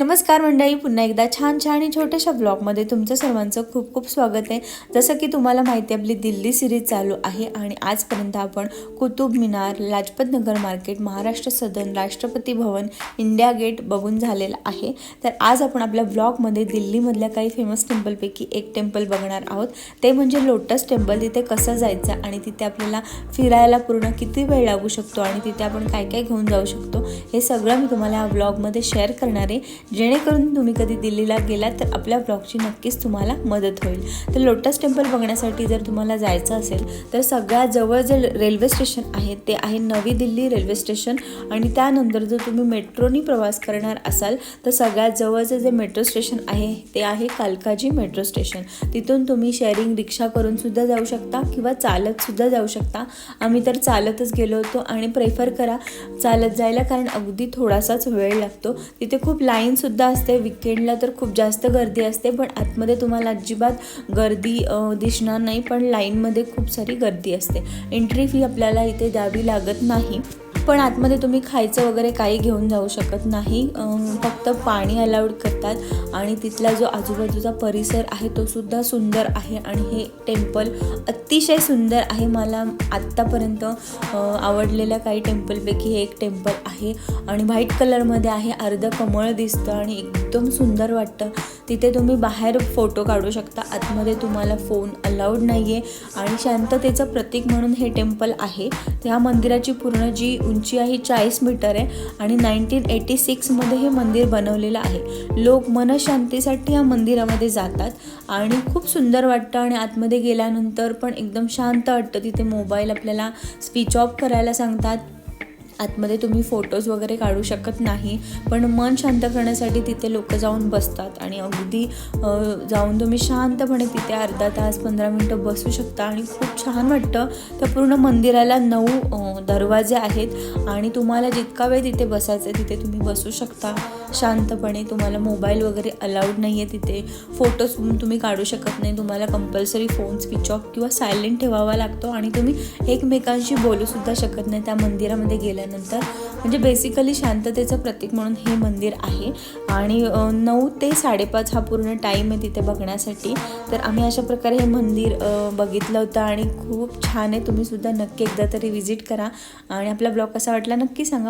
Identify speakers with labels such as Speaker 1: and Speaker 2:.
Speaker 1: नमस्कार मंडळी पुन्हा एकदा छान छान आणि छोट्याशा ब्लॉगमध्ये तुमचं सर्वांचं खूप खूप स्वागत आहे. जसं की तुम्हाला माहिती आहे आपली दिल्ली सिरीज चालू आहे आणि आजपर्यंत आपण Qutub Minar Lajpat Nagar market Maharashtra Sadan Rashtrapati Bhavan India gate बघून झालेलं आहे. तर आज आपण आपल्या ब्लॉगमध्ये दिल्लीमधल्या काही फेमस टेम्पलपैकी एक टेम्पल बघणार आहोत. ते म्हणजे लोटस टेम्पल तिथे कसं जायचं आणि तिथे आपल्याला फिरायला पूर्ण किती वेळ लागू शकतो आणि तिथे आपण काय काय घेऊन जाऊ शकतो हे सगळं मी तुम्हाला या ब्लॉगमध्ये शेअर करणार आहे. जेणेकरून तुम्ही कधी दिल्लीला गेलात तर आपल्या ब्लॉगची नक्कीच तुम्हाला मदत होईल. तर लोटस टेम्पल बघण्यासाठी जर तुम्हाला जायचं असेल तर सगळ्यात जवळ जे रेल्वे स्टेशन आहे ते आहे नवी दिल्ली रेल्वे स्टेशन आणि त्यानंतर जर तुम्ही मेट्रोनी प्रवास करणार असाल तर सगळ्यात जवळचं जे मेट्रो स्टेशन आहे ते आहे कालकाजी मेट्रो स्टेशन तिथून तुम्ही शेअरिंग रिक्षा करूनसुद्धा जाऊ शकता किंवा चालतसुद्धा जाऊ शकता. आम्ही तर चालतच गेलो होतो आणि प्रेफर करा चालत जायला कारण अगदी थोडासाच वेळ लागतो. तिथे खूप लाईन्स सुद्धा असते. विकेंडला तर खूप जास्त गर्दी असते पण आतमध्ये तुम्हाला अजिबात गर्दी दिसणार नाही पण लाईनमध्ये खूप सारी गर्दी असते. एंट्री फी आपल्याला इथे द्यावी लागत नाही. पण आतमध्ये तुम्ही खायचं वगैरे काही घेऊन जाऊ शकत नाही. फक्त पाणी अलाउड करतात. आणि तिथला जो आजूबाजूचा परिसर आहे तो सुद्धा सुंदर आहे. आणि हे टेम्पल अतिशय सुंदर आहे. मला आत्तापर्यंत आवडलेल्या काही टेम्पलपैकी हे एक टेम्पल आहे. आणि व्हाईट कलरमध्ये आहे. अर्ध कमळ दिसतं आणि एकदम सुंदर वाटतं. तिथे तुम्ही बाहेर फोटो काढू शकता. आतमध्ये तुम्हाला फोन अलाउड नाही आहे आणि शांततेचं प्रतीक म्हणून हे टेम्पल आहे. त्या मंदिराची पूर्ण जी उंची आहे चाळीस मीटर आहे आणि नाईन्टीन एटी सिक्समध्ये हे मंदिर बनवलेलं आहे. लोक मनशांतीसाठी या मंदिरामध्ये जातात आणि खूप सुंदर वाटतं आणि आतमध्ये गेल्यानंतर पण एकदम शांत वाटतं. तिथे मोबाईल आपल्याला स्विच ऑफ करायला सांगतात. आतमध्ये तुम्ही फोटोज वगैरे काढू शकत नाही. पण मन शांत करण्यासाठी तिथे लोक जाऊन बसतात. आणि अगदी जाऊन तुम्ही शांतपणे तिथे अर्धा तास पंधरा मिनटं बसू शकता. आणि खूप छान वाटतं. त्या पूर्ण मंदिराला नऊ दरवाजे आहेत. आणि तुम्हाला जितका वेळ तिथे बसायचं आहे तिथे तुम्ही बसू शकता. शांतपणे तुम्हाला मोबाईल वगैरे अलाउड नाही आहे तिथे फोटोज तुम्ही काढू शकत नाही. तुम्हाला कंपल्सरी फोन स्विच ऑफ किंवा सायलेंट ठेवावा लागतो आणि तुम्ही एकमेकांशी बोलूसुद्धा शकत नाही त्या मंदिरामध्ये गेल्यानंतर. म्हणजे बेसिकली शांततेचं प्रतीक म्हणून हे मंदिर आहे. आणि नऊ ते साडेपाच हा पूर्ण टाईम आहे तिथे बघण्यासाठी. तर आम्ही अशा प्रकारे हे मंदिर बघितलं होतं आणि खूप छान आहे. तुम्हीसुद्धा नक्की एकदा तरी व्हिजिट करा. आणि आपला ब्लॉग कसा वाटला नक्की सांगा.